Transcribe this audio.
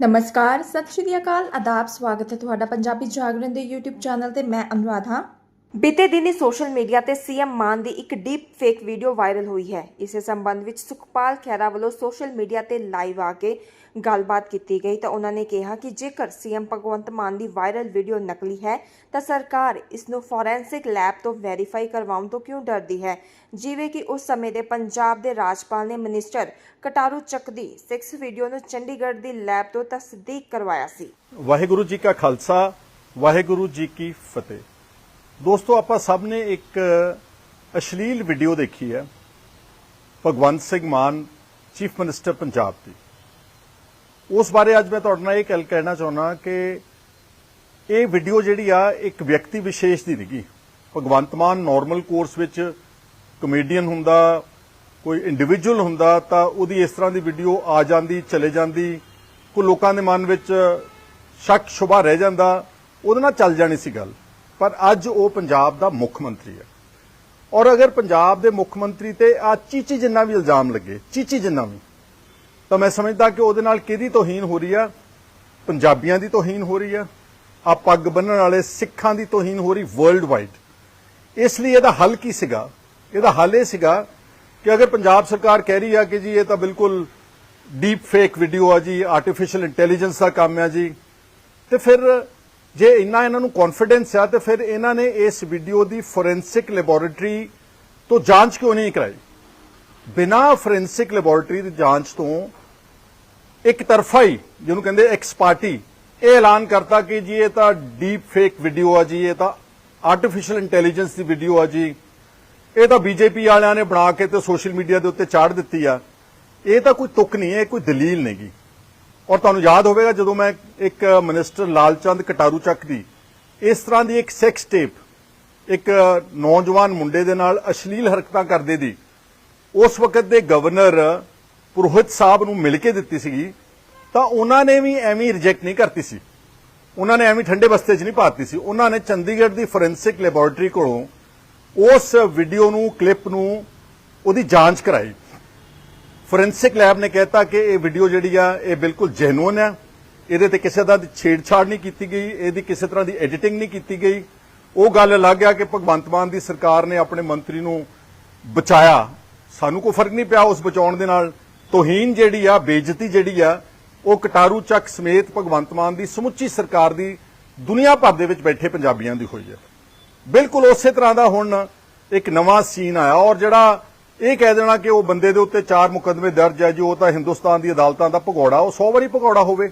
ਨਮਸਕਾਰ, ਸਤਿ ਸ਼੍ਰੀ ਅਕਾਲ ਆਦਾਬ ਸਵਾਗਤ ਹੈ ਤੁਹਾਡਾ ਪੰਜਾਬੀ ਜਾਗਰਣ ਦੇ YouTube ਚੈਨਲ ਤੇ ਮੈਂ ਅਨੁਰਾਧ। ਹਾਂ ਬੀਤੇ ਦਿਨੀ ਸੋਸ਼ਲ ਮੀਡੀਆ ਤੇ ਸੀਐਮ ਮਾਨ ਦੀ ਇੱਕ ਡੀਪ ਫੇਕ ਵੀਡੀਓ ਵਾਇਰਲ ਹੋਈ ਹੈ। ਇਸੇ ਸੰਬੰਧ ਵਿੱਚ ਸੁਖਪਾਲ ਖਹਿਰਾ ਵੱਲੋਂ ਸੋਸ਼ਲ ਮੀਡੀਆ ਤੇ ਲਾਈਵ ਆ ਕੇ ਗੱਲਬਾਤ ਕੀਤੀ ਗਈ ਤਾਂ ਉਹਨਾਂ ਨੇ ਕਿਹਾ ਕਿ ਜੇਕਰ ਸੀਐਮ ਭਗਵੰਤ ਮਾਨ ਦੀ ਵਾਇਰਲ ਵੀਡੀਓ ਨਕਲੀ ਹੈ ਤਾਂ ਸਰਕਾਰ ਇਸ ਨੂੰ ਫੋਰੈਂਸਿਕ ਲੈਬ ਤੋਂ ਵੈਰੀਫਾਈ ਕਰਵਾਉਣ ਤੋਂ ਕਿਉਂ ਡਰਦੀ ਹੈ? ਜਿਵੇਂ ਕਿ ਉਸ ਸਮੇਂ ਦੇ ਪੰਜਾਬ ਦੇ ਰਾਜਪਾਲ ਨੇ ਮਿਨਿਸਟਰ ਕਟਾਰੂ ਚੱਕ ਦੀ ਸਿਕਸ ਵੀਡੀਓ ਨੂੰ ਚੰਡੀਗੜ੍ਹ ਦੀ ਲੈਬ ਤੋਂ ਤਸਦੀਕ ਕਰਵਾਇਆ ਸੀ। ਵਾਹਿਗੁਰੂ ਜੀ ਕਾ ਖਾਲਸਾ, ਵਾਹਿਗੁਰੂ ਜੀ ਕੀ ਫਤਿਹ। ਦੋਸਤੋ, ਆਪਾਂ ਸਭ ਨੇ ਇੱਕ ਅਸ਼ਲੀਲ ਵੀਡੀਓ ਦੇਖੀ ਹੈ ਭਗਵੰਤ ਸਿੰਘ ਮਾਨ ਚੀਫ ਮਿਨਿਸਟਰ ਪੰਜਾਬ ਦੀ। ਉਸ ਬਾਰੇ ਅੱਜ ਮੈਂ ਤੁਹਾਡੇ ਨਾਲ ਇਹ ਗੱਲ ਕਹਿਣਾ ਚਾਹੁੰਦਾ ਕਿ ਇਹ ਵੀਡੀਓ ਜਿਹੜੀ ਆ, ਇੱਕ ਵਿਅਕਤੀ ਵਿਸ਼ੇਸ਼ ਦੀ ਨਹੀਂਗੀ ਭਗਵੰਤ ਮਾਨ ਨਾਰਮਲ ਕੋਰਸ ਵਿੱਚ ਕਮੇਡੀਅਨ ਹੁੰਦਾ, ਕੋਈ ਇੰਡੀਵਿਜੂਅਲ ਹੁੰਦਾ, ਤਾਂ ਉਹਦੀ ਇਸ ਤਰ੍ਹਾਂ ਦੀ ਵੀਡੀਓ ਆ ਜਾਂਦੀ, ਚਲੇ ਜਾਂਦੀ। ਕੋਈ ਲੋਕਾਂ ਦੇ ਮਨ ਵਿੱਚ ਸ਼ੱਕ ਸ਼ੁਬਾ ਰਹਿ ਜਾਂਦਾ, ਉਹਦੇ ਨਾਲ ਚੱਲ ਜਾਣੀ ਸੀ ਗੱਲ। ਪਰ ਅੱਜ ਉਹ ਪੰਜਾਬ ਦਾ ਮੁੱਖ ਮੰਤਰੀ ਹੈ। ਔਰ ਅਗਰ ਪੰਜਾਬ ਦੇ ਮੁੱਖ ਮੰਤਰੀ ਤੇ ਆ ਚੀਚੀ ਜਿੰਨਾ ਵੀ ਇਲਜ਼ਾਮ ਲੱਗੇ, ਚੀਚੀ ਜਿੰਨਾ ਵੀ, ਤਾਂ ਮੈਂ ਸਮਝਦਾ ਕਿ ਉਹਦੇ ਨਾਲ ਕਿਹਦੀ ਤੋਹੀਨ ਹੋ ਰਹੀ ਆ? ਪੰਜਾਬੀਆਂ ਦੀ ਤੋਹੀਨ ਹੋ ਰਹੀ ਆ। ਆ ਪੱਗ ਬੰਨਣ ਵਾਲੇ ਸਿੱਖਾਂ ਦੀ ਤੋਹੀਨ ਹੋ ਰਹੀ ਵਰਲਡ ਵਾਈਡ ਇਸ ਲਈ ਇਹਦਾ ਹੱਲ ਕੀ ਸੀਗਾ? ਇਹਦਾ ਹੱਲ ਇਹ ਸੀਗਾ ਕਿ ਅਗਰ ਪੰਜਾਬ ਸਰਕਾਰ ਕਹਿ ਰਹੀ ਆ ਕਿ ਜੀ ਇਹ ਤਾਂ ਬਿਲਕੁਲ ਡੀਪ ਫੇਕ ਵੀਡੀਓ ਆ ਜੀ ਆਰਟੀਫੀਸ਼ੀਅਲ ਇੰਟੈਲੀਜੈਂਸ ਦਾ ਕੰਮ ਆ ਜੀ, ਤੇ ਫਿਰ ਜੇ ਇੰਨਾ ਇਹਨਾਂ ਨੂੰ ਕੌਨਫੀਡੈਂਸ ਆ, ਤੇ ਫਿਰ ਇਹਨਾਂ ਨੇ ਇਸ ਵੀਡੀਓ ਦੀ ਫੋਰੈਂਸਿਕ ਲੈਬੋਰੇਟਰੀ ਤੋਂ ਜਾਂਚ ਕਿਉਂ ਨਹੀਂ ਕਰਾਈ? ਬਿਨਾ ਫੋਰੈਂਸਿਕ ਲੈਬੋਰੇਟਰੀ ਦੀ ਜਾਂਚ ਤੋਂ ਇੱਕ ਤਰਫਾ ਹੀ, ਜਿਹਨੂੰ ਕਹਿੰਦੇ ਐਕਸਪਾਰਟੀ ਇਹ ਐਲਾਨ ਕਰਤਾ ਕਿ ਜੀ ਇਹ ਤਾਂ ਡੀਪ ਫੇਕ ਵੀਡੀਓ ਆ ਜੀ, ਇਹ ਤਾਂ ਆਰਟੀਫੀਸ਼ੀਅਲ ਇੰਟੈਲੀਜੈਂਸ ਦੀ ਵੀਡੀਓ ਆ ਜੀ। ਇਹ ਤਾਂ ਬੀਜੇਪੀ ਵਾਲਿਆਂ ਨੇ ਬਣਾ ਕੇ ਤੇ ਸੋਸ਼ਲ ਮੀਡੀਆ ਦੇ ਉੱਤੇ ਚਾੜ ਦਿੱਤੀ ਆ। ਇਹ ਤਾਂ ਕੋਈ ਤੁਕ ਨਹੀਂ ਹੈ, ਇਹ ਕੋਈ ਦਲੀਲ ਨਹੀਂਗੀ ਔਰ ਤੁਹਾਨੂੰ ਯਾਦ ਹੋਵੇਗਾ ਜਦੋਂ ਮੈਂ ਇੱਕ ਮਿਨਿਸਟਰ ਲਾਲਚੰਦ ਕਟਾਰੂ ਚੱਕ ਦੀ, ਇਸ ਤਰ੍ਹਾਂ ਦੀ ਇੱਕ ਸੈਕਸ ਟੇਪ ਇੱਕ ਨੌਜਵਾਨ ਮੁੰਡੇ ਦੇ ਨਾਲ ਅਸ਼ਲੀਲ ਹਰਕਤਾਂ ਕਰਦੇ ਦੀ, ਉਸ ਵਕਤ ਦੇ ਗਵਰਨਰ ਪੁਰੋਹਿਤ ਸਾਹਿਬ ਨੂੰ ਮਿਲ ਕੇ ਦਿੱਤੀ ਸੀਗੀ, ਤਾਂ ਉਹਨਾਂ ਨੇ ਵੀ ਐਵੇਂ ਰਿਜੈਕਟ ਨਹੀਂ ਕਰਤੀ ਸੀ। ਉਹਨਾਂ ਨੇ ਐਵੇਂ ਠੰਡੇ ਬਸਤੇ 'ਚ ਨਹੀਂ ਪਾਤੀ ਸੀ। ਉਹਨਾਂ ਨੇ ਚੰਡੀਗੜ੍ਹ ਦੀ ਫੋਰੈਂਸਿਕ ਲੈਬੋਰੇਟਰੀ ਕੋਲੋਂ ਉਸ ਵੀਡੀਓ ਨੂੰ ਕਲਿੱਪ ਨੂੰ ਉਹਦੀ ਜਾਂਚ ਕਰਾਈ। ਫੋਰੈਂਸਿਕ ਲੈਬ ਨੇ ਕਹਿਤਾ ਕਿ ਇਹ ਵੀਡੀਓ ਜਿਹੜੀ ਆ, ਇਹ ਬਿਲਕੁਲ ਜੈਨੂਨ ਆ। ਇਹਦੇ ਤੇ ਕਿਸੇ ਦਾ ਛੇੜਛਾੜ ਨਹੀਂ ਕੀਤੀ ਗਈ, ਇਹਦੀ ਕਿਸੇ ਤਰ੍ਹਾਂ ਦੀ ਐਡੀਟਿੰਗ ਨਹੀਂ ਕੀਤੀ ਗਈ। ਉਹ ਗੱਲ ਅਲੱਗ ਆ ਕਿ ਭਗਵੰਤ ਮਾਨ ਦੀ ਸਰਕਾਰ ਨੇ ਆਪਣੇ ਮੰਤਰੀ ਨੂੰ ਬਚਾਇਆ। ਸਾਨੂੰ ਕੋਈ ਫ਼ਰਕ ਨਹੀਂ ਪਿਆ ਉਸ ਬਚਾਉਣ ਦੇ ਨਾਲ। ਤੋਹੀਨ ਜਿਹੜੀ ਆ, ਬੇਇੱਜ਼ਤੀ ਜਿਹੜੀ ਆ, ਉਹ ਕਟਾਰੂ ਚੱਕ ਸਮੇਤ ਭਗਵੰਤ ਮਾਨ ਦੀ ਸਮੁੱਚੀ ਸਰਕਾਰ ਦੀ ਦੁਨੀਆ ਭਰ ਦੇ ਵਿੱਚ ਬੈਠੇ ਪੰਜਾਬੀਆਂ ਦੀ ਹੋਈ ਹੈ ਬਿਲਕੁਲ ਉਸੇ ਤਰ੍ਹਾਂ ਦਾ ਹੁਣ ਇੱਕ ਨਵਾਂ ਸੀਨ ਆਇਆ ਔਰ ਜਿਹੜਾ ਇਹ ਕਹਿ ਦੇਣਾ ਕਿ ਉਹ ਬੰਦੇ ਦੇ ਉੱਤੇ ਚਾਰ ਮੁਕੱਦਮੇ ਦਰਜ ਹੈ ਜੀ, ਉਹ ਤਾਂ ਹਿੰਦੁਸਤਾਨ ਦੀ ਅਦਾਲਤਾਂ ਦਾ ਭਗੌੜਾ, ਉਹ 100 ਵਾਰੀ ਭਗੌੜਾ ਹੋਵੇ।